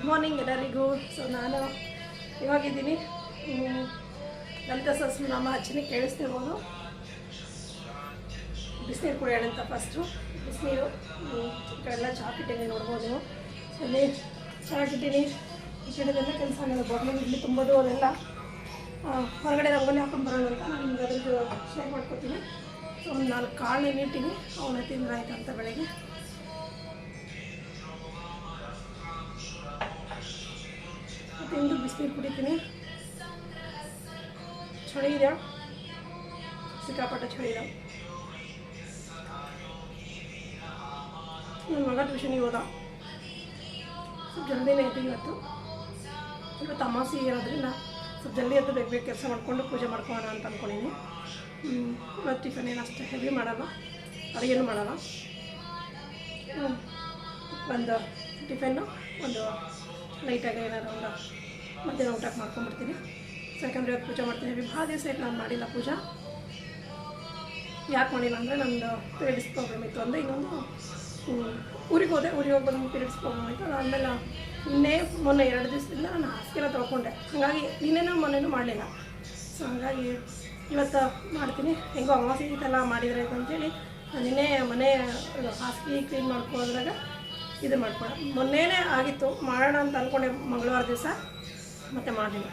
Good morning ಎಲ್ಲರಿಗೂ. So ನಾನು ಇವಾಗಿದ್ದೀನಿ. ಲಲಿತಾ ಸಸ್ ನಮ್ಮ ಅಚ್ಚನಿಗೆ ಕೇಳಿಸ್ತಿರ್ಬೋದು. ಬಿಸಿನೀರು ಕುಡಿಯೋಣ ಅಂತ ಫಸ್ಟು ಬಿಸಿನೀರು, ಈ ಎಲ್ಲ ಚಾಕಿಟ್ಟಿನಿ ನೋಡ್ಬೋದು ನೀವು. ಸೊ ಅಲ್ಲಿ ಚಾಕಿಟ್ಟಿನಿ ಈ ಕಡೆದೆಲ್ಲ ಕೆಲಸ ಆಗೋದು ಬಾಟ್ಲು ಇಲ್ಲಿ ತುಂಬೋದು ಅದೆಲ್ಲ ಹೊರಗಡೆ ರಂಗೋಲಿ ಹಾಕೊಂಡು ಬರೋಣ ಅಂತ ನಾನು ನಿಮ್ಗೆ ಅದ್ರದ್ದು ಶೇರ್ ಮಾಡ್ಕೊತೀನಿ. ಸೊ ಒಂದು ನಾಲ್ಕು ಕಾಳು ನೆನಿಟ್ಟಿನಿ ಅವನ್ನ ತಿಂದ್ರೆ ಆಯ್ತು ಅಂತ ಬೆಳಗ್ಗೆ. ತಿಂದು ಬಿಸಿನೀರು ಕುಡಿತೀನಿ. ಚಳಿ ಇದೆ ಸಿಕ್ಕಾಪಟ್ಟೆ ಚಳಿ ಇದೆ ನನ್ನ ಮಗ ಟ್ಯೂಷನಿಗೆ ಹೋದ. ಸ್ವಲ್ಪ ಜಲ್ದಿನೇ ಇತ್ತು ಇವತ್ತು. ಇವತ್ತು ಅಮಾಸಿ ಇರೋದ್ರಿಂದ ಸ್ವಲ್ಪ ಜಲ್ದಿ ಅಂತ ಬೇಗ ಬೇಗ ಕೆಲಸ ಮಾಡಿಕೊಂಡು ಪೂಜೆ ಮಾಡ್ಕೋಣ ಅಂತ ಅಂದ್ಕೊಂಡಿನಿ ಇವತ್ತು ಟಿಫನ್ ಏನು ಅಷ್ಟು ಹೆವಿ ಮಾಡಲ್ಲ. ಅಡುಗೆನೂ ಮಾಡಲ್ಲ. ಒಂದು ಟಿಫನ್ನು ಒಂದು ಲೈಟಾಗಿ ಏನಾದ್ರು ಒಂದು ಮಧ್ಯಾಹ್ನ ಊಟಕ್ಕೆ ಮಾಡ್ಕೊಂಡ್ಬಿಡ್ತೀನಿ. ಯಾಕಂದರೆ ಇವತ್ತು ಪೂಜೆ ಮಾಡ್ತೀನಿ. ಭಾಳ ದಿವಸ ಆಯ್ತು ನಾನು ಮಾಡಿಲ್ಲ ಪೂಜಾ. ಯಾಕೆ ಮಾಡಿಲ್ಲ ಅಂದರೆ ನಂದು ಪೀರಿಯಡ್ಸ್ ಪ್ರಾಬ್ಲಮ್ ಇತ್ತು ಅಂದರೆ ಇನ್ನೊಂದು ಊರಿಗೆ ಹೋದೆ, ಊರಿಗೆ ಹೋಗಿ ಬಂದು ಪೀರಿಯಡ್ಸ್ ಪ್ರಾಬ್ಲಮ್ ಆಯಿತು ಅದಾದಮೇಲೆ ನಿನ್ನೆ ಮೊನ್ನೆ ಎರಡು ದಿವಸದಿಂದ ನಾನು ಹಾಸಿಗೆಲ್ಲ ತೊಗೊಂಡೆ ಹಾಗಾಗಿ ನಿನ್ನೆನೂ ಮೊನ್ನೆನೂ ಮಾಡಲಿಲ್ಲ. ಸೊ ಹಾಗಾಗಿ ಇವತ್ತು ಮಾಡ್ತೀನಿ. ಹೆಂಗೋ ಅಮಾಸೆ ಇದೆಲ್ಲ ಮಾಡಿದ್ರೆ ಅಂತೇಳಿ ನಾನು ನಿನ್ನೆ ಮನೆ ಹಾಸಿಗೆ ಕ್ಲೀನ್ ಮಾಡ್ಕೊಳ್ಳೋದ್ರಾಗ ಇದು ಮಾಡ್ಕೊಳ್ಳೋ ಮೊನ್ನೆನೇ ಆಗಿತ್ತು. ಮಾಡೋಣ ಅಂತ ಅಂದ್ಕೊಂಡೆ ಮಂಗಳವಾರ ದಿವಸ. ಮತ್ತೆ ಮಾಡಲಿಲ್ಲ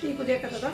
ಟೀ ಕುದಿಯೋಕ್ಕತ್ತದ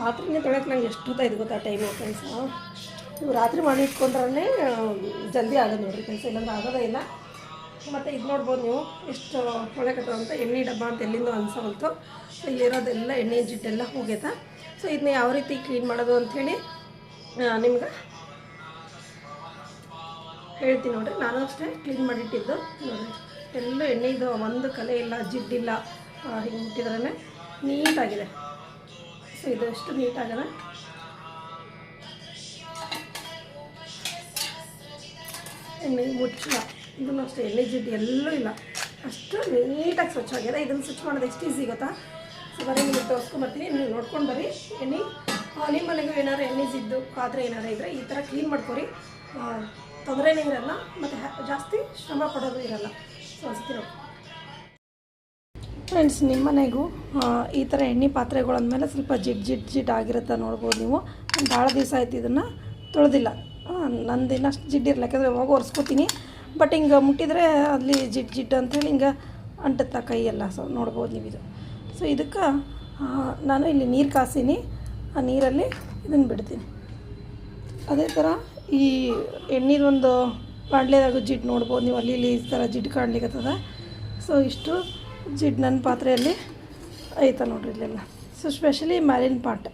ಪಾತ್ರೆನೇ ತೊಳೆಯೋಕೆ ನಂಗೆ ಎಷ್ಟು ಇದು ಗೊತ್ತಾ ಟೈಮು ಕೆಲಸ ನೀವು ರಾತ್ರಿ ಮಾಡಿ ಇಟ್ಕೊಂಡ್ರೆ ಜಲ್ದಿ ಆಗೋದು ನೋಡಿರಿ ಕೆಲಸ ಇಲ್ಲಾಂದ್ರೆ ಆಗೋದೇ ಇಲ್ಲ. ಮತ್ತು ಇದು ನೋಡ್ಬೋದು ನೀವು, ಎಷ್ಟು ಹೊಳೆಕತ್ತವ ಅಂತ, ಎಣ್ಣೆ ಡಬ್ಬ ಅಂತ ಎಲ್ಲಿಂದ ಅನ್ಸೋಲ್ತು ಸೊ ಇಲ್ಲಿರೋದೆಲ್ಲ ಎಣ್ಣೆ ಜಿಟ್ಟೆಲ್ಲ ಹೋಗ್ಯದ ಸೊ ಇದನ್ನ ಯಾವ ರೀತಿ ಕ್ಲೀನ್ ಮಾಡೋದು ಅಂಥೇಳಿ ನಿಮ್ಗೆ ಹೇಳ್ತೀನಿ ನೋಡ್ರಿ. ನಾನು ಅಷ್ಟೇ ಕ್ಲೀನ್ ಮಾಡಿಟ್ಟಿದ್ದು ನೋಡಿರಿ. ಎಲ್ಲೂ ಎಣ್ಣೆ ಇದು ಒಂದು ಕಲೆ ಇಲ್ಲ, ಜಿಡ್ಡಿಲ್ಲ ಹಿಂಗೆ ಮುಟ್ಟಿದ್ರೇ ನೀಟಾಗಿದೆ. ಸೊ ಇದಷ್ಟು ನೀಟಾಗಿದೆ ಎಣ್ಣೆ ಮುಚ್ಚಿಲ್ಲ ಇದನ್ನು ಅಷ್ಟೇ, ಎಣ್ಣೆ ಜಿಡ್ಡು ಎಲ್ಲೂ ಇಲ್ಲ. ಅಷ್ಟು ನೀಟಾಗಿ ಸ್ವಚ್ಛ ಆಗಿದೆ. ಇದನ್ನು ಸ್ವಚ್ಛ ಮಾಡೋದು ಎಷ್ಟು ಈಸಿ ಗೊತ್ತಾ? ಸೊ ಬರೀ ನಿಮಗೆ ತೋರಿಸ್ಕೊಂಬರ್ತೀನಿ ನೀವು ನೋಡ್ಕೊಂಡು ಬರ್ರಿ. ಎಣ್ಣೆ ನಿಮ್ಮ ಮನೆಗೂ ಏನಾದ್ರು ಎಣ್ಣೆ ಜಿದ್ದು ಪಾತ್ರೆ ಏನಾರು ಇದ್ದರೆ ಈ ಥರ ಕ್ಲೀನ್ ಮಾಡ್ಕೊರಿ. ತೊಂದರೆನೇ ಇರಲ್ಲ, ಮತ್ತು ಜಾಸ್ತಿ ಶ್ರಮ ಪಡೋದು ಇರಲ್ಲ. ಸೊ ನೋಡಿ ಫ್ರೆಂಡ್ಸ್ ನಿಮ್ಮ ಮನೆಗೂ ಈ ಥರ ಎಣ್ಣೆ ಪಾತ್ರೆಗಳು ಅಂದಮೇಲೆ ಸ್ವಲ್ಪ ಜಿಡ್ ಜಿಡ್ ಜಿಡ್ ಆಗಿರುತ್ತೆ ನೋಡ್ಬೋದು ನೀವು. ಭಾಳ ದಿವಸ ಆಯ್ತು ಇದನ್ನು ತೊಳೆದಿಲ್ಲ. ನಂದು ಇನ್ನಷ್ಟು ಜಿಡ್ ಇರಲ್ಲ ಯಾಕಂದರೆ ಯಾವಾಗ ಒರೆಸ್ಕೊತೀನಿ. ಬಟ್ ಹಿಂಗೆ ಮುಟ್ಟಿದರೆ ಅಲ್ಲಿ ಜಿಡ್ ಜಿಡ್ ಅಂಥೇಳಿ ಹಿಂಗೆ ಅಂಟುತ್ತಾ ಕೈಯೆಲ್ಲ. ಸೊ ನೋಡ್ಬೋದು ನೀವು ಇದು. ಸೊ ಇದಕ್ಕೆ ನಾನು ಇಲ್ಲಿ ನೀರು ಕಾಸೀನಿ. ಆ ನೀರಲ್ಲಿ ಇದನ್ನು ಬಿಡ್ತೀನಿ. ಅದೇ ಥರ ಈ ಎಣ್ಣೆದೊಂದು ಬಾಣಲೆದಾಗ ಜಿಡ್ ನೋಡ್ಬೋದು ನೀವು. ಅಲ್ಲಿ ಇಲ್ಲಿ ಈ ಥರ ಜಿಡ್ ಕಾಣ್ಲಿಕ್ಕತ್ತದ ಸೊ ಇಷ್ಟು. ಜಿಡ್ ನನ್ನ ಪಾತ್ರೆಯಲ್ಲಿ ಐತ ನೋಡ್ರಿ ಇಲ್ಲೆಲ್ಲ. ಸೊ ಸ್ಪೆಷಲಿ ಮ್ಯಾಲಿನ ಪಾಟ್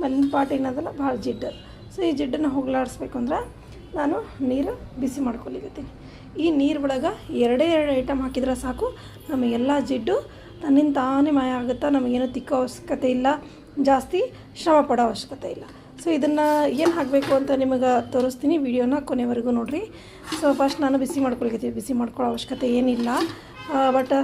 ಮ್ಯಾಲಿನ ಪಾಟ್ ಏನದಲ್ಲ, ಭಾಳ ಜಿಡ್ಡು ಸೊ ಈ ಜಿಡ್ಡನ್ನು ಹೋಗ್ಲಾಡಿಸ್ಬೇಕು ಅಂದ್ರೆ ನಾನು ನೀರು ಬಿಸಿ ಮಾಡ್ಕೊಲಿಕತ್ತೀನಿ. ಈ ನೀರು ಒಳಗೆ ಎರಡೇ ಎರಡು ಐಟಮ್ ಹಾಕಿದ್ರೆ ಸಾಕು. ನಮಗೆಲ್ಲ ಜಿಡ್ಡು ತನ್ನಿಂದ ತಾನೇ ಮಾಯ ಆಗುತ್ತಾ, ನಮಗೇನು ತಿಕ್ಕೋ ಅವಶ್ಯಕತೆ ಇಲ್ಲ. ಜಾಸ್ತಿ ಶ್ರಮ ಪಡೋ ಅವಶ್ಯಕತೆ ಇಲ್ಲ. ಸೊ ಇದನ್ನು ಏನು ಹಾಕಬೇಕು ಅಂತ ನಿಮಗೆ ತೋರಿಸ್ತೀನಿ ವಿಡಿಯೋನ ಕೊನೆವರೆಗೂ ನೋಡಿರಿ. ಸೊ ಫಸ್ಟ್ ನಾನು ಬಿಸಿ ಮಾಡ್ಕೊಳಿಕತ್ತೀನಿ ಬಿಸಿ ಮಾಡ್ಕೊಳ್ಳೋ ಅವಶ್ಯಕತೆ ಏನಿಲ್ಲ. ಬಟ್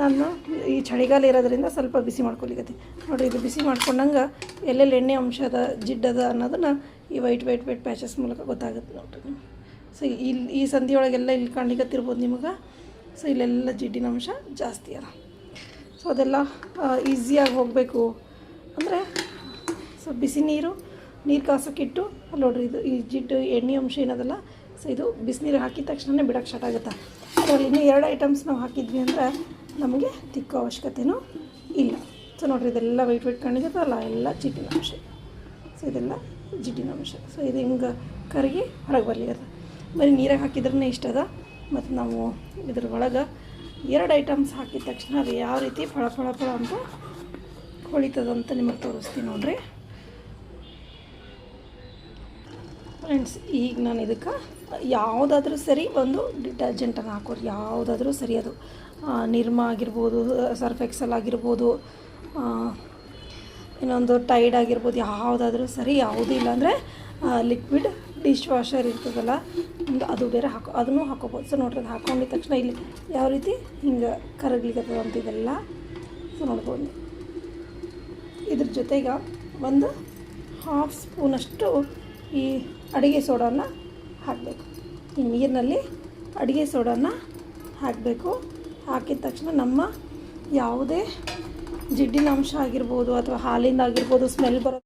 ನಾನು ಈ ಚಳಿಗಾಲ ಇರೋದ್ರಿಂದ ಸ್ವಲ್ಪ ಬಿಸಿ ಮಾಡ್ಕೊಲಿಕತ್ತಿ ನೋಡಿರಿ ಇದು ಬಿಸಿ ಮಾಡ್ಕೊಂಡಂಗೆ ಎಲ್ಲೆಲ್ಲಿ ಎಣ್ಣೆ ಅಂಶ ಅದ ಜಿಡ್ಡದ ಅನ್ನೋದನ್ನು ಈ ವೈಟ್ ವೈಟ್ ವೈಟ್ ಪ್ಯಾಚಸ್ ಮೂಲಕ ಗೊತ್ತಾಗುತ್ತೆ ನೋಡಿರಿ. ಸೊ ಇಲ್ಲಿ ಈ ಸಂಧಿಯೊಳಗೆಲ್ಲ ಇಲ್ಲಿ ಕಾಣ್ಲಿಕ್ಕತ್ತಿರ್ಬೋದು ನಿಮಗೆ. ಸೊ ಇಲ್ಲೆಲ್ಲ ಜಿಡ್ಡಿನ ಅಂಶ ಜಾಸ್ತಿ ಅದ. ಸೊ ಅದೆಲ್ಲ ಈಸಿಯಾಗಿ ಹೋಗಬೇಕು. ಅಂದರೆ ಸೊ ಬಿಸಿ ನೀರು ನೀರು ಕಾಸೋಕ್ಕಿಟ್ಟು ಅಲ್ಲಿ ನೋಡ್ರಿ ಇದು ಈ ಜಿಡ್ಡು, ಎಣ್ಣೆ ಅಂಶ ಏನದಲ್ಲ ಸೊ ಇದು ಬಿಸಿನೀರು ಹಾಕಿದ ತಕ್ಷಣವೇ ಬಿಡೋಕ್ಕೆ ಸ್ಟಾರ್ಟ್ ಆಗುತ್ತೆ. ಅದರಲ್ಲಿ ಇನ್ನೂ ಎರಡು ಐಟಮ್ಸ್ ನಾವು ಹಾಕಿದ್ವಿ ಅಂದರೆ ನಮಗೆ ತಿಕ್ಕೋ ಅವಶ್ಯಕತೆನೂ ಇಲ್ಲ. ಸೊ ನೋಡಿರಿ, ಇದೆಲ್ಲ ವೈಟ್ ವೈಟ್ ಕಾಣಿಸುತ್ತಲ್ಲ ಎಲ್ಲ ಜಿಡ್ಡಿನ ಅಂಶ. ಸೊ ಇದೆಲ್ಲ ಜಿಡ್ಡಿನ ಅಂಶ. ಸೊ ಇದು ಹಿಂಗೆ ಕರಗಿ ಹೊರಗೆ ಬರಲಿ ಅದು ಬರೀ ನೀರಾಗ ಹಾಕಿದ್ರೇ ಇಷ್ಟ ಅದ. ಮತ್ತು ನಾವು ಇದ್ರ ಒಳಗೆ ಎರಡು ಐಟಮ್ಸ್ ಹಾಕಿದ ತಕ್ಷಣ ಅದು ಯಾವ ರೀತಿ ಫಳ ಫಳ ಫಳ ಅಂತ ಹೊಳಿತದಂತ ನಿಮಗೆ ತೋರಿಸ್ತೀನಿ ನೋಡ್ರಿ. ಫ್ರೆಂಡ್ಸ್ ಈಗ ನಾನು ಇದಕ್ಕೆ ಯಾವುದಾದ್ರೂ ಸರಿ ಒಂದು ಡಿಟರ್ಜೆಂಟನ್ನು ಹಾಕೋರು. ಯಾವುದಾದ್ರೂ ಸರಿ ಅದು. ನಿರ್ಮ ಆಗಿರ್ಬೋದು ಸರ್ಫ್ ಎಕ್ಸಲ್ ಆಗಿರ್ಬೋದು ಇನ್ನೊಂದು ಟೈಡ್ ಆಗಿರ್ಬೋದು, ಯಾವುದಾದ್ರೂ ಸರಿ, ಯಾವುದೂ ಇಲ್ಲಾಂದರೆ ಲಿಕ್ವಿಡ್ ಡಿಶ್ ವಾಷರ್ ಇರ್ತದಲ್ಲ ಅದು ಬೇರೆ ಹಾಕೋ, ಅದನ್ನು ಹಾಕೋಬೋದು. ಸೊ ನೋಡ್ರಿ, ಅದು ಹಾಕೊಂಡಿದ ತಕ್ಷಣ ಇಲ್ಲಿ ಯಾವ ರೀತಿ ಹಿಂಗೆ ಕರಗ್ಲಿಕ್ಕೆ ಅಂತ ಇದೆಲ್ಲ ಸೊ ನೋಡ್ಬೋದು. ಇದ್ರ ಜೊತೆಗೆ ಒಂದು ಹಾಫ್ ಸ್ಪೂನಷ್ಟು ಈ ಅಡುಗೆ ಸೋಡಾನ ಹಾಕಬೇಕು. ಈ ನೀರಿನಲ್ಲಿ ಅಡುಗೆ ಸೋಡಾನ ಹಾಕಬೇಕು. ಹಾಕಿದ ತಕ್ಷಣ ನಮ್ಮ ಯಾವುದೇ ಜಿಡ್ಡಿನ ಅಂಶ ಆಗಿರ್ಬೋದು ಅಥವಾ ಹಾಲಿಂದ ಆಗಿರ್ಬೋದು ಸ್ಮೆಲ್ ಬರೋ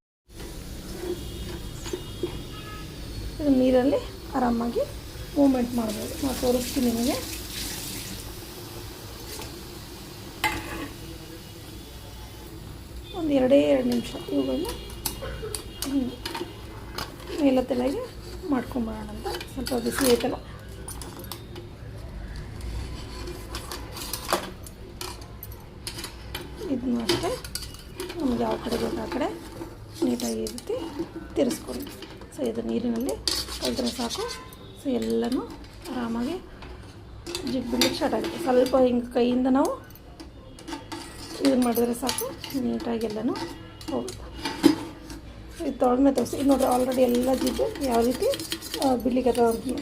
ನೀರಲ್ಲಿ ಆರಾಮಾಗಿ ಮೂಮೆಂಟ್ ಮಾಡ್ಬೋದು. ನಾನು ತೋರಿಸ್ತೀನಿ ನಿಮಗೆ. ಒಂದು ಎರಡೇ ಎರಡು ನಿಮಿಷ. ಇವುಗಳನ್ನ ಮೇಲೆ ತಲೆಗೆ ಮಾಡ್ಕೊಂಬರೋಣ ಅಂತ ಸ್ವಲ್ಪ ಬಿಸಿ ಐತಲ್ಲ? ಇದನ್ನು ಅಷ್ಟೇ ನಮ್ಗೆ ಯಾವ ಕಡೆ ಬೇಕು ಆ ಕಡೆ ನೀಟಾಗಿ ರೀತಿ ತಿರ್ಸ್ಕೊಂಡು ಸೊ, ಇದು ನೀರಿನಲ್ಲಿ ಕಲ್ತ್ರೆ ಸಾಕು. ಸೊ, ಎಲ್ಲನೂ ಆರಾಮಾಗಿ ಜಿಗ್ಬಿಡ್ಲಿಕ್ಕೆ ಸ್ಟಾರ್ಟ್ ಆಗುತ್ತೆ. ಸ್ವಲ್ಪ ಹಿಂಗೆ ಕೈಯಿಂದ ನಾವು ಇದನ್ನು ಮಾಡಿದ್ರೆ ಸಾಕು. ನೀಟಾಗಿ ಎಲ್ಲನೂ ಹೋಗುತ್ತೆ. ಇದು ತೊಳೆದ್ಮೇಲೆ ತೋರಿಸಿ. ಇದು ನೋಡ್ರಿ ಆಲ್ರೆಡಿ ಎಲ್ಲ ಜಿಡ್ಡು ಯಾವ ರೀತಿ ಬಿಡ್ಲಿಕ್ಕೆ ಅಂತ ನೋಡಿ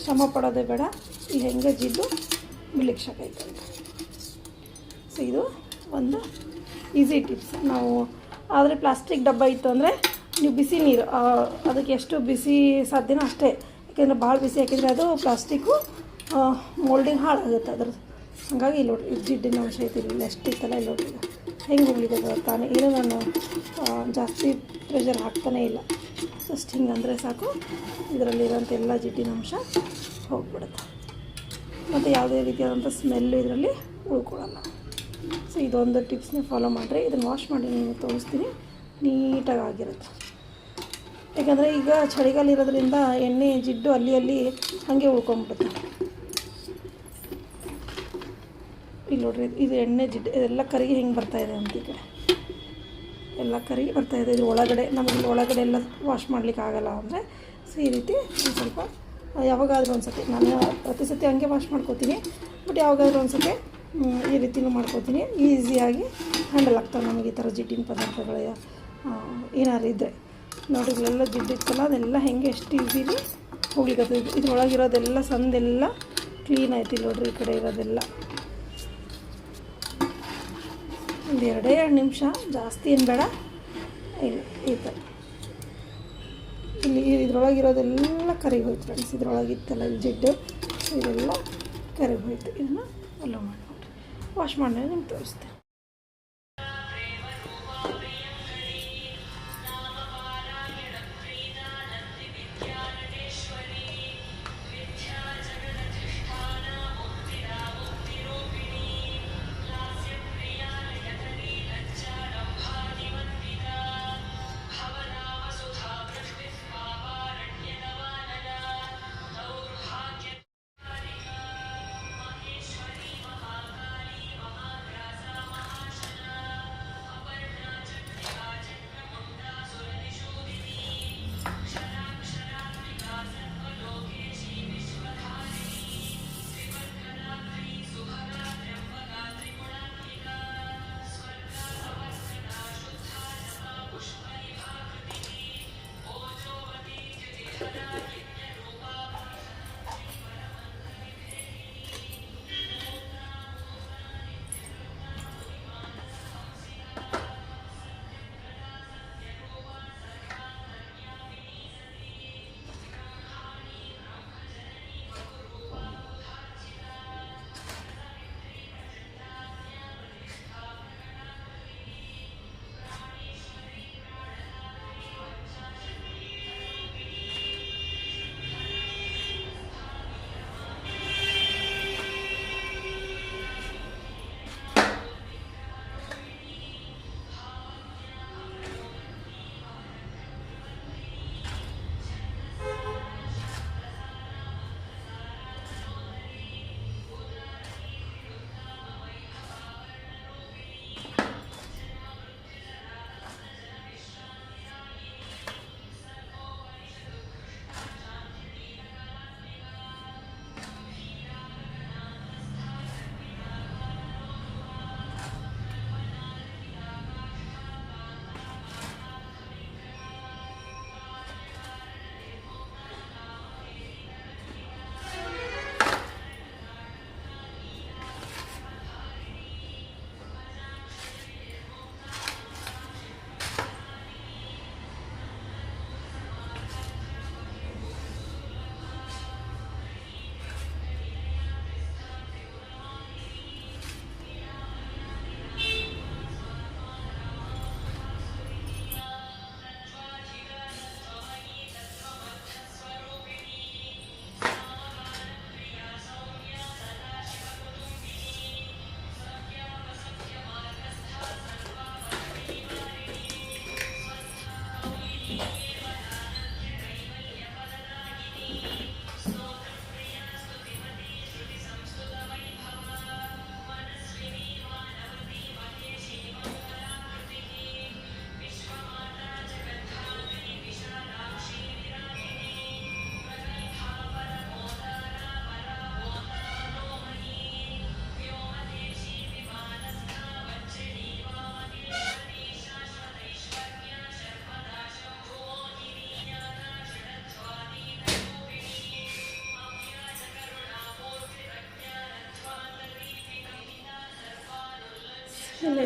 ಶ್ರಮ ಪಡೋದೇ ಬೇಡ. ಈಗ ಹೆಂಗೆ ಜಿಡ್ಡು ಬಿಡ್ಲಿಕ್ಕೆ ಸ್ಟಾರ್ಟ್ ಆಯ್ತು ಸೊ, ಇದು ಒಂದು ಈಸಿ ಟಿಪ್ಸ್ ನಾವು ಆದರೆ ಪ್ಲಾಸ್ಟಿಕ್ ಡಬ್ಬ ಇತ್ತು ಅಂದರೆ ನೀವು ಬಿಸಿ ನೀರು ಅದಕ್ಕೆ ಎಷ್ಟು ಬಿಸಿ ಸಾಧ್ಯನೋ ಅಷ್ಟೇ. ಯಾಕೆಂದರೆ ಭಾಳ ಬಿಸಿ ಹಾಕಿದರೆ ಅದು ಪ್ಲಾಸ್ಟಿಕ್ಕು ಮೋಲ್ಡಿಂಗ್ ಹಾಳಾಗುತ್ತೆ ಅದ್ರದ್ದು. ಹಾಗಾಗಿ ಇಲ್ಲಿ ಇದು ಜಿಡ್ಡಿನ ಅಂಶ ಇದಿರಲಿಲ್ಲ ಎಷ್ಟು ಇತ್ತಲ್ಲ ಇಲ್ಲಿ ನೋಡಿ ಹೆಂಗೆ ಉಳಿದದ ತಾನೇ ಏನು ನಾನು ಜಾಸ್ತಿ ಪ್ರೆಷರ್ ಹಾಕ್ತಾನೇ ಇಲ್ಲ. ಜಸ್ಟ್ ಹಿಂಗೆ ಅಂದರೆ ಸಾಕು. ಇದರಲ್ಲಿರೋಂಥ ಎಲ್ಲ ಜಿಡ್ಡಿನ ಅಂಶ ಹೋಗ್ಬಿಡುತ್ತೆ. ಮತ್ತು ಯಾವುದೇ ರೀತಿಯಾದಂಥ ಸ್ಮೆಲ್ಲು ಇದರಲ್ಲಿ ಉಳ್ಕೊಳ್ಳಲ್ಲ. ಸೊ ಇದೊಂದು ಟಿಪ್ಸ್ನ ಫಾಲೋ ಮಾಡಿರಿ. ಇದನ್ನು ವಾಶ್ ಮಾಡಿ ನಿಮಗೆ ತೋರಿಸ್ತೀನಿ. ನೀಟಾಗಿ ಆಗಿರುತ್ತೆ ಯಾಕಂದರೆ ಈಗ ಚಳಿಗಾಲ ಇರೋದ್ರಿಂದ ಎಣ್ಣೆ, ಜಿಡ್ಡು ಅಲ್ಲಿ ಅಲ್ಲಿ ಹಾಗೆ ಉಳ್ಕೊಂಬಿಡುತ್ತೆ. ಇಲ್ಲಿ ನೋಡ್ರಿ, ಇದು ಎಣ್ಣೆ, ಜಿಡ್ಡು ಇದೆಲ್ಲ ಕರಿಗೆ ಹಿಂಗೆ ಬರ್ತಾಯಿದೆ ಅಂತ ಈ ಕಡೆ. ಎಲ್ಲ ಕರಿಗೆ ಬರ್ತಾಯಿದೆ ಇದು. ಒಳಗಡೆ ನಮಗೆ ಒಳಗಡೆ ಎಲ್ಲ ವಾಶ್ ಮಾಡ್ಲಿಕ್ಕೆ ಆಗಲ್ಲ ಅಂದರೆ ಸೊ ಈ ರೀತಿ ಸ್ವಲ್ಪ, ಯಾವಾಗಾದ್ರೂ ಒಂದು ಸತಿ ನಾನು ಪ್ರತಿ ಸತಿ ಹಂಗೆ ವಾಶ್ ಮಾಡ್ಕೋತೀನಿ. ಬಟ್ ಯಾವಾಗಾದ್ರೂ ಒಂದು ಸತಿ ಈ ರೀತಿನೂ ಮಾಡ್ಕೋತೀನಿ. ಈಸಿಯಾಗಿ ಹ್ಯಾಂಡಲ್ ಆಗ್ತವೆ ನಮಗೆ ಈ ಥರ ಜಿಡ್ಡಿನ ಪದಾರ್ಥಗಳು. ಏನಾರು ಇದ್ದರೆ ನೋಡಿ ಇಲ್ಲೆಲ್ಲ ಜಿಡ್ಡು ಇತ್ತಲ್ಲ, ಅದೆಲ್ಲ ಹೆಂಗೆ ಎಷ್ಟು ಈಸಿಲಿ ಹೋಗ್ಲಿಕ್ಕೆ ಇದ್ರೊಳಗಿರೋದೆಲ್ಲ ಸಂದೆಲ್ಲ ಕ್ಲೀನ್ ಆಯ್ತು. ನೋಡ್ರಿ, ಈ ಕಡೆ ಇರೋದೆಲ್ಲ. ಒಂದು ಎರಡೇ ಎರಡು ನಿಮಿಷ. ಜಾಸ್ತಿ ಏನು ಬೇಡ. ಇಲ್ಲ, ಈ ಥರ ಇಲ್ಲಿ ಇದ್ರೊಳಗಿರೋದೆಲ್ಲ ಕರಿಗೋಯ್ತು ಫ್ರೆಂಡ್ಸ್ ಇದ್ರೊಳಗಿತ್ತಲ್ಲ ಇಲ್ಲಿ ಜಿಡ್ಡು. ಇದೆಲ್ಲ ಕರಿಗೋಯ್ತು. ಇದನ್ನು ಅಲ್ಲೋ ಮಾಡಿ. ನೋಡ್ರಿ ವಾಶ್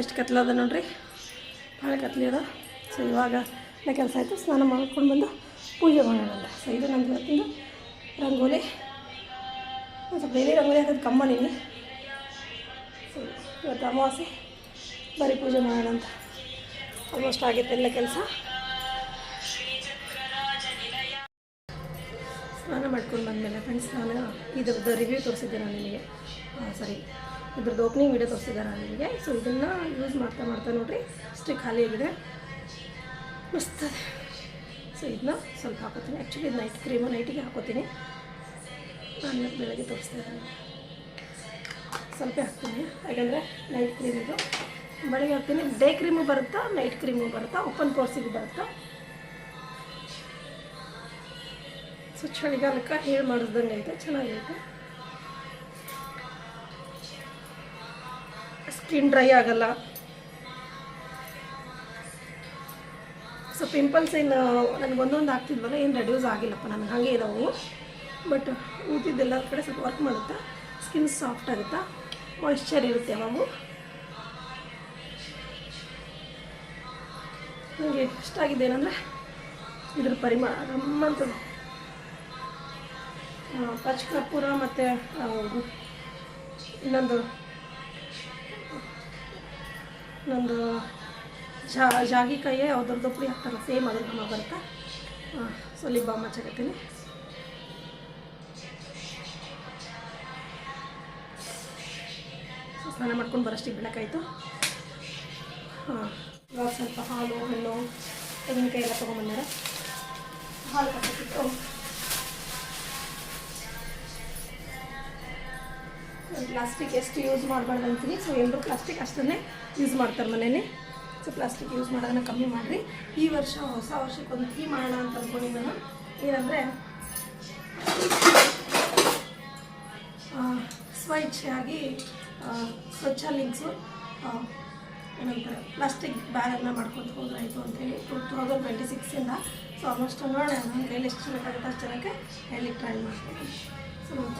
ಎಷ್ಟು ಕತ್ಲದ ನೋಡ್ರಿ? ಭಾಳ ಕತ್ಲೆ ಅದ. ಸೊ ಇವಾಗ ನಾ ಕೆಲಸ ಆಯಿತು. ಸ್ನಾನ ಮಾಡ್ಕೊಂಡು ಬಂದು ಪೂಜೆ ಮಾಡೋಣ ಸೊ ಇದು ನಂದು ಇವತ್ತಿಂದು ರಂಗೋಲಿ. ಸ್ವಲ್ಪ ಬೇರೆ ರಂಗೋಲಿ ಹಾಕೋದು ಕಮ್ಮನೀನಿ ಸೊ ಇವತ್ತು ಅಮಾವಾಸ್ಯೆ. ಬರೀ ಪೂಜೆ ಮಾಡೋಣ ಅಂತ. ಆಲ್ಮೋಸ್ಟ್ ಆಗಿತ್ತು ಎಲ್ಲ ಕೆಲಸ. ಸ್ನಾನ ಮಾಡ್ಕೊಂಡು ಬಂದಮೇಲೆ ಫ್ರೆಂಡ್ಸ್ ನಾನು ಇದ್ರದ್ದು ರಿವ್ಯೂ ತೋರಿಸಿದ್ದೆ ನಾನು ನಿಮಗೆ. ಸಾರಿ ಇದ್ರದ್ದು ಓಪನಿಂಗ್ ವಿಡಿಯೋ ತೋರಿಸಿದ್ದಾರೆ ನನಗೆ ಸೊ ಇದನ್ನು ಯೂಸ್ ಮಾಡ್ತಾ ಮಾಡ್ತಾ ನೋಡಿರಿ ಸ್ಟಿಕ್ ಖಾಲಿ ಆಗಿದೆ. ಮಸ್ತದೆ ಸೊ ಇದನ್ನ ಸ್ವಲ್ಪ ಹಾಕೋತೀನಿ. ಆ್ಯಕ್ಚುಲಿ ನೈಟ್ ಕ್ರೀಮು ನೈಟಿಗೆ ಹಾಕೋತೀನಿ. ನಾನು ಬೆಳಗ್ಗೆ ತೋರಿಸ್ತಾ ಇದ್ದೀನಿ. ಸ್ವಲ್ಪ ಹಾಕ್ತೀನಿ. ಯಾಕಂದರೆ ನೈಟ್ ಕ್ರೀಮಿದು ಬೆಳಗ್ಗೆ ಹಾಕ್ತೀನಿ. ಡೇ ಕ್ರೀಮು ಬರುತ್ತಾ ನೈಟ್ ಕ್ರೀಮು ಬರುತ್ತಾ ಓಪನ್ ಪೋರ್ಸಿಗೆ ಬರುತ್ತಾ? ಸೊ ಚಳಿಗಾಲಕ್ಕೆ, ಹೇಳಿ ಮಾಡಿಸ್ದಂಗೆ ಐತೆ, ಚೆನ್ನಾಗೈತೆ. ಸ್ಕಿನ್ ಡ್ರೈ ಆಗಲ್ಲ. ಸೊ ಪಿಂಪಲ್ಸ್ ಏನು, ನನಗೆ ಒಂದೊಂದು ಆಗ್ತಿದ್ವಲ್ಲ ಏನು ರೆಡ್ಯೂಸ್ ಆಗಿಲ್ಲಪ್ಪ ನನಗೆ. ಹಾಗೆ ಇದಾವು. ಬಟ್ ಊತಿದ್ದೆಲ್ಲ ಕಡೆ ಸ್ವಲ್ಪ ವರ್ಕ್ ಮಾಡುತ್ತಾ? ಸ್ಕಿನ್ ಸಾಫ್ಟ್ ಆಗುತ್ತಾ? ಮಾಯಿಶ್ಚರ್ ಇರುತ್ತೆ ಅವು ನನಗೆ ಇಷ್ಟ ಆಗಿದೆ ಏನಂದರೆ, ಇದ್ರ ಪರಿಮಳ ನಮ್ಮಂಥದ್ದು ಪಚ್ಚ ಕರ್ಪೂರ ಮತ್ತು ಇನ್ನೊಂದು ಇನ್ನೊಂದು ಜಾ ಜಾಗಿಕಾಯಿ ಯಾವ್ದ್ರದ್ದು ಪುಡಿ ಹಾಕ್ತಾರಲ್ಲ ಸೇಮ್ ಅದ್ರ ಘಮ ಬರುತ್ತೆ? ಲಿಪ್ ಬಾಮ್ ಹಚ್ಚಕತ್ತೀನಿ. ಸ್ನಾನ ಮಾಡ್ಕೊಂಡು ಬರೋಷ್ಟಿಗೆ ಬೆಳಕಾಯಿತು ಹಾಂ, ಇವಾಗ ಸ್ವಲ್ಪ ಹಾಲು, ಹಣ್ಣು, ತೆಂಗಿನಕಾಯಿ ಎಲ್ಲ ತೊಗೊಂಬಂದಾರ ಹಾಲು ಕಟ್ಟಿಟ್ಟು ಪ್ಲಾಸ್ಟಿಕ್ ಎಷ್ಟು ಯೂಸ್ ಮಾಡಬಾರ್ದು ಅಂತೀನಿ. ಸೊ ಎಲ್ಲರೂ ಪ್ಲಾಸ್ಟಿಕ್ ಅಷ್ಟನ್ನೇ ಯೂಸ್ ಮಾಡ್ತಾರೆ ಮನೇಲಿ ಸೊ ಪ್ಲಾಸ್ಟಿಕ್ ಯೂಸ್ ಮಾಡೋದನ್ನು ಕಮ್ಮಿ ಮಾಡಿರಿ. ಈ ವರ್ಷ ಹೊಸ ವರ್ಷಕ್ಕೆ ಒಂದು ಥೀಮ್ ಮಾಡೋಣ ಅಂತ ಅಂದ್ಕೊಂಡು ನಾನು. ಏನಂದರೆ ಸ್ವಇಚ್ಛೆಯಾಗಿ ಸ್ವಚ್ಛ ಲಿಂಕ್ಸು ಏನಂತಾರೆ ಪ್ಲಾಸ್ಟಿಕ್ ಬ್ಯಾಗನ್ನು ಮಾಡ್ಕೊಂಡು ಹೋದ್ರಾಯಿತು ಅಂತೇಳಿ ಟು ತೌಸಂಡ್ ಟ್ವೆಂಟಿ ಸಿಕ್ಸಿಂದ ಸೊ ಆಲ್ಮೋಸ್ಟ್ ನೋಡೋಣ ನನ್ನ ಕೈಲಿ ಎಷ್ಟು ಜನಕ್ಕಾಗುತ್ತೆ ಅಷ್ಟು ಜನಕ್ಕೆ ಹೇಳಿ ಟ್ರೈ ಮಾಡ್ತೀನಿ. ಸೊ ನಮ್ಮ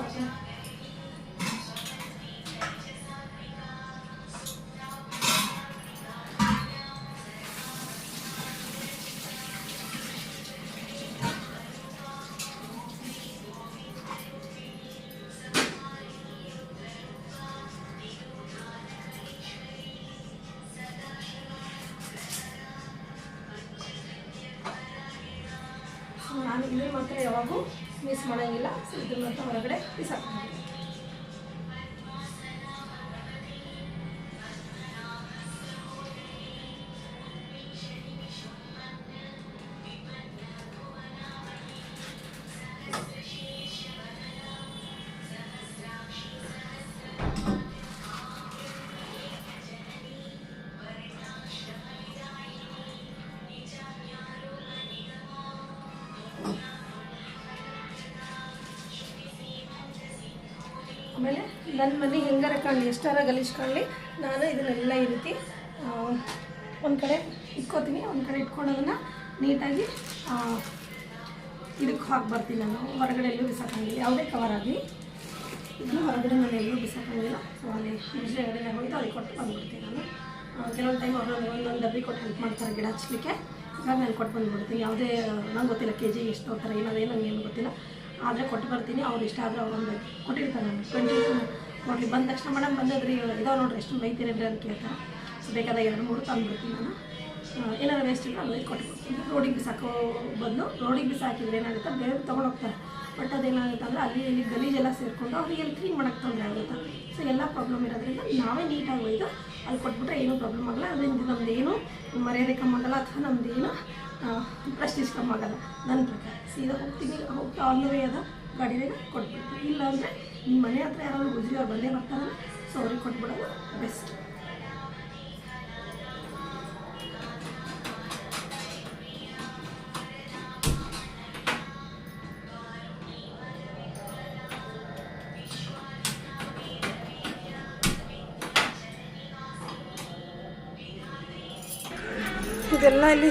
ಮಾತ್ರ ಯಾವಾಗೂ ಮಿಸ್ ಮಾಡೋಂಗಿಲ್ಲ ಇದನ್ನ ಹೊರಗಡೆ ಬಿಸಾಕ್ತೀನಿ ಎಷ್ಟಾರ ಗಲೀಜ್ಕೊಳ್ಳಿ ನಾನು ಇದನ್ನೆಲ್ಲ ಈ ರೀತಿ ಒಂದು ಕಡೆ ಇಟ್ಕೋತೀನಿ ಒಂದು ಕಡೆ ಇಟ್ಕೊಂಡೋದನ್ನು ನೀಟಾಗಿ ಇದಕ್ಕೆ ಹಾಕಿ ಬರ್ತೀನಿ ನಾನು. ಹೊರಗಡೆ ಎಲ್ಲೂ ಬಿಸಾಕಂಗಿಲ್ಲ. ಯಾವುದೇ ಕವರ್ ಆಗಲಿ. ಇದನ್ನು ಹೊರಗಡೆ ನಾನು ಎಲ್ಲೂ ಬಿಸಾಕಂಗಿಲ್ಲ. ಸೊ ಅಲ್ಲಿ ಎಡೆ ಹೋಯ್ತು ಅಲ್ಲಿ ಕೊಟ್ಟು ಬಂದ್ಬಿಡ್ತೀನಿ ನಾನು. ಕೆಲವೊಂದು ಟೈಮ್ ಅವ್ರು ನನಗೆ ಒಂದೊಂದು ಡಬ್ಬಿ ಕೊಟ್ಟು ಹೆಲ್ಪ್ ಮಾಡ್ತಾರೆ ಗಿಡ ಹಚ್ಚಲಿಕ್ಕೆ ಹಾಗಾಗಿ ನಾನು ಕೊಟ್ಟು ಬಂದುಬಿಡ್ತೀನಿ. ಯಾವುದೇ, ನಂಗೆ ಗೊತ್ತಿಲ್ಲ, ಕೆ ಜಿ ಎಷ್ಟು ಹೋಗ್ತಾರೆ ಏನೋ, ಏನು ನನಗೆ ಏನು ಗೊತ್ತಿಲ್ಲ. ಆದರೆ ಕೊಟ್ಟು ಬರ್ತೀನಿ. ಅವ್ರು ಇಷ್ಟ ಆದರೆ ಅವ್ರೊಂದು ಕೊಟ್ಟಿರ್ತಾರೆ. ನಾನು ಟ್ವೆಂಟಿ ನೋಡ್ರಿ ಬಂದ ತಕ್ಷಣ ಮೇಡಮ್ ಬಂದದ್ರಿ ಇದಾವೆ ನೋಡ್ರಿ ಎಷ್ಟು ಬೈತೀರಿ ಅಂತ ಕೇಳ್ತಾರೆ ಸೊ ಬೇಕಾದಾಗ ಎರಡು ಮೂರು ತಂದುಬಿಡ್ತೀನಿ ನಾನು. ಏನಾರ ವೇಸ್ಟ್ ಇಲ್ಲ ಅಲ್ಲಿ ಕೊಟ್ಬಿಡ್ತೀನಿ ರೋಡಿಗೆ ಬಿಸಾಕೋ ಬದಲು ರೋಡಿಗೆ ಬಿಸಾಕಿದ್ರೆ ಏನಾಗುತ್ತೆ ಬೇರೆ ತೊಗೊಂಡು ಹೋಗ್ತಾರೆ. ಬಟ್ ಅದೇನಾಗುತ್ತೆ ಅಂದರೆ ಅಲ್ಲಿ ಇಲ್ಲಿ ಗಲೀಜೆಲ್ಲ ಸೇರಿಕೊಂಡು ಅವ್ರಿಗೆ ಎಲ್ಲಿ ಕ್ಲೀನ್ ಮಾಡೋಕ್ಕೆ ತೊಂದರೆ ಆಗುತ್ತೆ. ಸೊ ಎಲ್ಲ ಪ್ರಾಬ್ಲಮ್ ಇರೋದ್ರಿಂದ ನಾವೇ ನೀಟಾಗಿ ಒಯ್ದು ಅಲ್ಲಿ ಕೊಟ್ಬಿಟ್ರೆ ಏನೂ ಪ್ರಾಬ್ಲಮ್ ಆಗಲ್ಲ. ಅದರಿಂದ ನಮ್ಮದೇನು ಮರ್ಯಾದೆ ಕಮ್ಮಾಗಲ್ಲ ಅಥವಾ ಪ್ರೆಸ್ಟೀಜ್ ಕಮ್ಮಾಗಲ್ಲ ನನ್ನ ಪ್ರಕಾರ. ಸೀದಾ ಹೋಗ್ತೀನಿ, ಹೋಗ್ತಾ ವೇ ಅದ. ಗಾಡಿನಾಗ ಕೊಟ್ಬಿಡ್ತೀನಿ ಇಲ್ಲ ಅಂದರೆ ನಿಮ್ಮ ಮನೆ ಹತ್ರ ಯಾರಾದ್ರು ಗುಜರಿ ಅವ್ರು ಬಂದೇ ಬರ್ತಾರಲ್ಲ ಸೊ ಅವ್ರಿಗೆ ಕೊಟ್ಬಿಡೋದು ಬೆಸ್ಟ್ ಇದೆಲ್ಲ ಇಲ್ಲಿ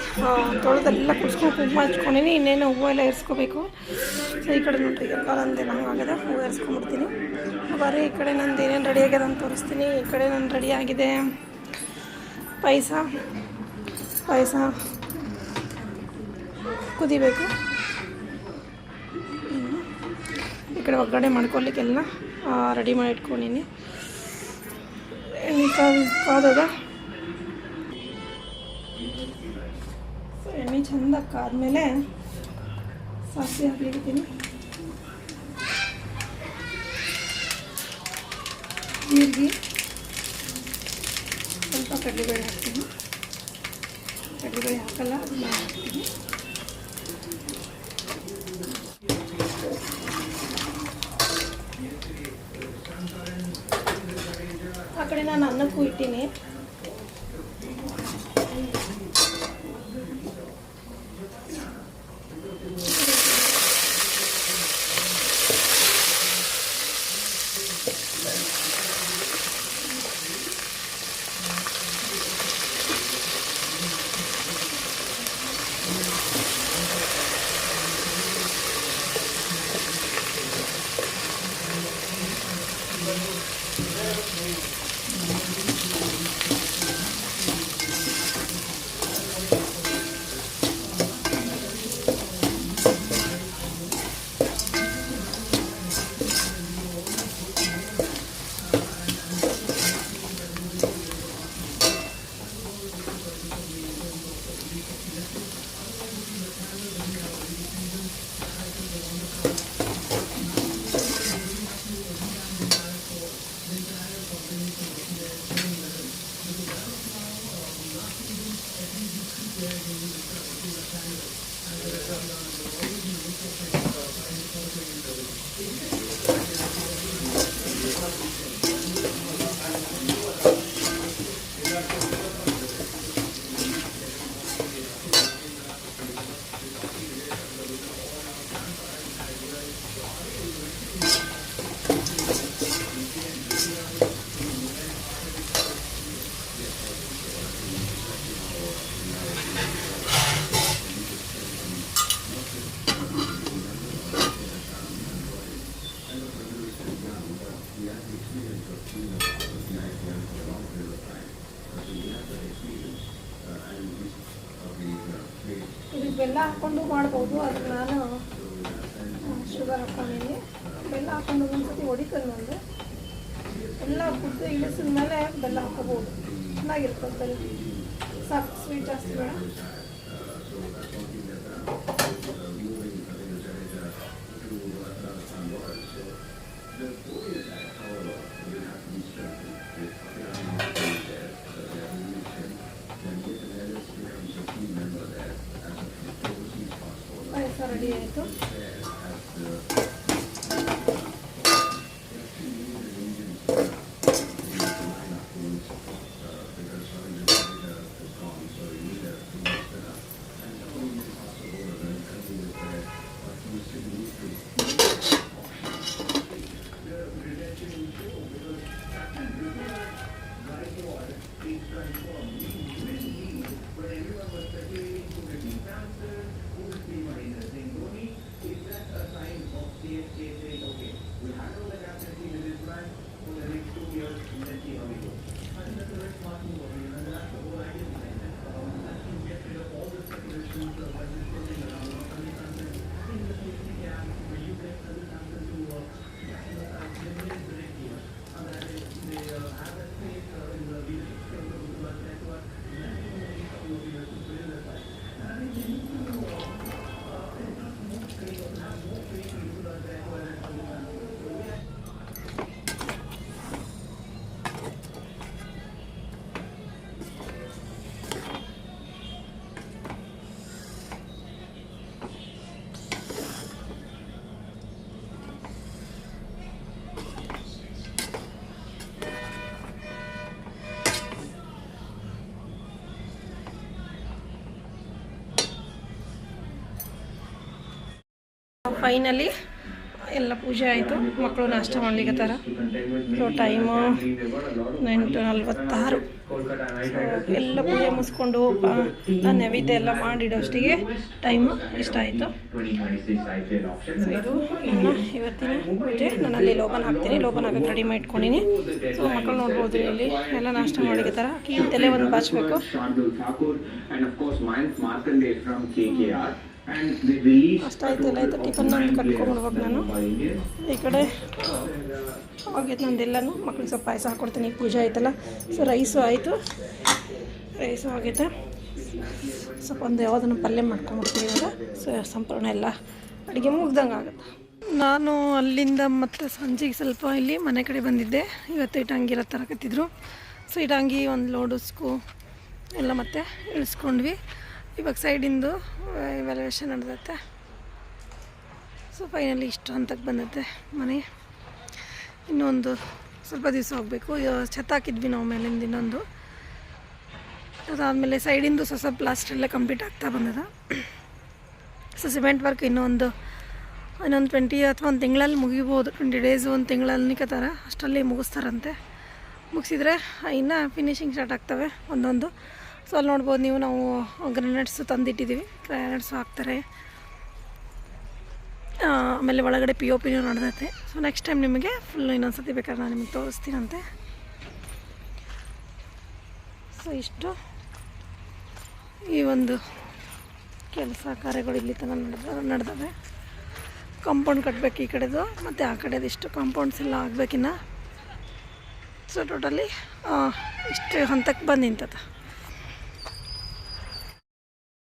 ತೊಳೆದೆಲ್ಲ ಕುಡ್ಸ್ಕೊಂಡು ಕುಂಕುಮ ಹಚ್ಕೊಂಡಿನಿ, ಇನ್ನೇನು ಹೂವು ಎಲ್ಲ ಏರ್ಸ್ಕೋಬೇಕು ಸೊ ಈ ಕಡೆ ನೋಡ್ರಿ ಎಲ್ಲ ನಂದೇನು ಹಂಗಾಗಿದೆ ಹೂವು ಏರ್ಸ್ಕೊಂಡ್ಬಿಡ್ತೀನಿ ಬರೀ ಈ ಕಡೆ ನಂದು ಏನೇನು ರೆಡಿ ಆಗ್ಯದ ಅಂತ ತೋರಿಸ್ತೀನಿ. ಈ ಕಡೆ ನಾನು ರೆಡಿ ಆಗಿದೆ ಪಾಯಸ. ಪಾಯಸ ಕುದಿಬೇಕು. ಈ ಕಡೆ ಒಗ್ಗರಣೆ ಮಾಡ್ಕೊಳ್ಲಿಕ್ಕೆಲ್ಲ ರೆಡಿ ಮಾಡಿ ಇಟ್ಕೊಂಡಿನಿ. ಎಣ್ಣೆ ಕಾದು ಕಾದದ ಎಣ್ಣೆ ಚಂದ ಕಾದ್ಮೇಲೆ ಸಾಸಿವೆ ಹಾಕ್ಲಿಕ್ಕಿದ್ದೀನಿ ಜೀರಿಗೆ. ಸ್ವಲ್ಪ ಕಡಲೆಬೇಳೆ ಹಾಕ್ತೀನಿ. ಕಡಲೆಬೇಳೆ ಹಾಕಲ್ಲ ಅದನ್ನ ಹಾಕ್ತೀನಿ. ಆ ಕಡೆ ನಾನು ಅನ್ನಕ್ಕೂ ಇಟ್ಟೀನಿ. ಮಾಡ್ಬೋದು. ಅದಕ್ಕೆ ನಾನು ಶುಗರ್ ಹಾಕ್ಕೊಂಡಿನಿ ಬೆಲ್ಲ ಹಾಕೊಂಡು ಒಂದ್ಸತಿ ಹೊಡಿತೇನೆ ನಂದು ಎಲ್ಲ ಕುದ್ದು ಇಳಿಸಿದ ಮೇಲೆ ಬೆಲ್ಲ ಹಾಕೋಬೋದು. ಚೆನ್ನಾಗಿರ್ತದೆ ಬೆಲ್ಲ. ಫೈನಲಿ ಎಲ್ಲ ಪೂಜೆ ಆಯಿತು. ಮಕ್ಕಳು ನಾಷ್ಟ ಮಾಡ್ಲಿಕ್ಕತ್ತಾರ ಸೊ ಟೈಮು ಎಂಟು ನಲ್ವತ್ತಾರು ಎಲ್ಲ ಪೂಜೆ ಮುಗಿಸ್ಕೊಂಡು ನಾನು ನೈವೇದ್ಯ ಎಲ್ಲ ಮಾಡಿಡೋಷ್ಟಿಗೆ ಟೈಮು ಇಷ್ಟ ಆಯಿತು. ಸೊ ಇದು ನನ್ನ ಇವತ್ತಿನ ಪೂಜೆ. ನಾನು ಅಲ್ಲಿ ಲೋಪನ್ ಹಾಕ್ತೀನಿ. ಲೋಪನ್ ಹಾಕಕ್ಕೆ ರೆಡಿ ಮಾಡ್ಕೊಂಡಿನಿ ಸೊ ಮಕ್ಕಳು ನೋಡ್ಬೋದು ಇಲ್ಲಿ. ಎಲ್ಲ ನಾಷ್ಟ ಮಾಡ್ಲಿಕ್ಕತ್ತಾರ ಅಕ್ಕಿ ತಲೆ ಒಂದು ಬಾಚಬೇಕು. ಅಷ್ಟ ಆಯ್ತು ಎಲ್ಲ ಆಯಿತು. ಟಿಫನ್ ಒಂದು ಕಟ್ಕೊಂಡ್ಬಿಡ್ಬೇಕು ನಾನು. ಈ ಕಡೆ ಆಗೈತೆ ನಂದೆಲ್ಲನೂ ಮಕ್ಳಿಗೆ ಸ್ವಲ್ಪ ಪಾಯಸ ಹಾಕ್ಕೊಡ್ತೀನಿ ಪೂಜೆ ಆಯ್ತಲ್ಲ. ಸೊ ರೈಸು ಆಯಿತು. ರೈಸು ಆಗೈತೆ ಸ್ವಲ್ಪ ಒಂದು ಯಾವುದನ್ನು ಪಲ್ಯ ಮಾಡ್ಕೊಂಡ್ಬಿಡ್ತೀನಿ ಇವಾಗ. ಸೊ ಸಂಪೂರ್ಣ ಎಲ್ಲ ಅಡುಗೆ ಮುಗ್ದಂಗೆ ಆಗುತ್ತೆ. ನಾನು ಅಲ್ಲಿಂದ ಮತ್ತೆ ಸಂಜೆಗೆ ಸ್ವಲ್ಪ ಇಲ್ಲಿ ಮನೆ ಕಡೆ ಬಂದಿದ್ದೆ. ಇವತ್ತು ಇಟಂಗಿ ಎಲ್ಲ ತರಕತ್ತಿದ್ರು. ಸೊ ಇಟಂಗಿ ಒಂದು ಲೋಡು ಸ್ಕೂ ಎಲ್ಲ ಮತ್ತೆ ಇಳಿಸ್ಕೊಂಡ್ವಿ. ಇವಾಗ ಸೈಡಿಂದು ಇವ್ಯಾಲ್ಯೂಯೇಷನ್ ನಡೆದತ್ತೆ ಸೊ ಫೈನಲಿ ಇಷ್ಟು ಹಂತಕ್ಕೆ ಬಂದತ್ತೆ ಮನೆ. ಇನ್ನೊಂದು ಸ್ವಲ್ಪ ದಿವಸ ಹೋಗಬೇಕು. ಹಾಕಿದ್ವಿ ನಾವು ಮೇಲಿಂದ ಇನ್ನೊಂದು. ಅದಾದಮೇಲೆ ಸೈಡಿಂದು ಸ್ವಲ್ಪ ಪ್ಲಾಸ್ಟರ್ ಎಲ್ಲ ಕಂಪ್ಲೀಟ್ ಆಗ್ತಾ ಬಂದದ. ಸೊ ಸಿಮೆಂಟ್ ವರ್ಕ್ ಇನ್ನೊಂದು ಇನ್ನೊಂದು ಟ್ವೆಂಟಿ ಅಥವಾ ಒಂದು ತಿಂಗಳಲ್ಲಿ ಮುಗಿಬೋದು. ಟ್ವೆಂಟಿ ಡೇಸ್ ಒಂದು ತಿಂಗಳಲ್ಲಿ ನಿಕತ್ತಾರ ಅಷ್ಟರಲ್ಲಿ ಮುಗಿಸ್ತಾರಂತೆ. ಮುಗಿಸಿದ್ರೆ ಇನ್ನು ಫಿನಿಶಿಂಗ್ ಸ್ಟಾರ್ಟ್ ಆಗ್ತವೆ ಒಂದೊಂದು. ಸೊ ಅಲ್ಲಿ ನೋಡ್ಬೋದು ನೀವು ನಾವು ಗ್ರೆನೇಡ್ಸು ತಂದಿಟ್ಟಿದ್ದೀವಿ. ಗ್ರೆನೇಡ್ಸು ಹಾಕ್ತಾರೆ. ಆಮೇಲೆ ಒಳಗಡೆ ಪಿ ಒ ಪಿನೂ ನಡೆದೈತೆ. ಸೊ ನೆಕ್ಸ್ಟ್ ಟೈಮ್ ನಿಮಗೆ ಫುಲ್ ಇನ್ನೊಂದು ಸತಿ ಬೇಕಾದ್ರೆ ನಾನು ನಿಮಗೆ ತೋರಿಸ್ತೀನಂತೆ. ಸೊ ಇಷ್ಟು. ಈ ಒಂದು ಕೆಲಸ ಕಾರ್ಯಗಳು ಇಲ್ಲಿ ತನಕ ನಡೆದ, ನಡೆದವೆ. ಕಾಂಪೌಂಡ್ ಕಟ್ಟಬೇಕು ಈ ಕಡೆದು, ಮತ್ತು ಆ ಕಡೆದು ಇಷ್ಟು ಕಾಂಪೌಂಡ್ಸ್ ಎಲ್ಲ ಆಗಬೇಕಿನ್ನ. ಸೊ ಟೋಟಲಿ ಇಷ್ಟು ಹಂತಕ್ಕೆ ಬಂದು ನಿಂತದ.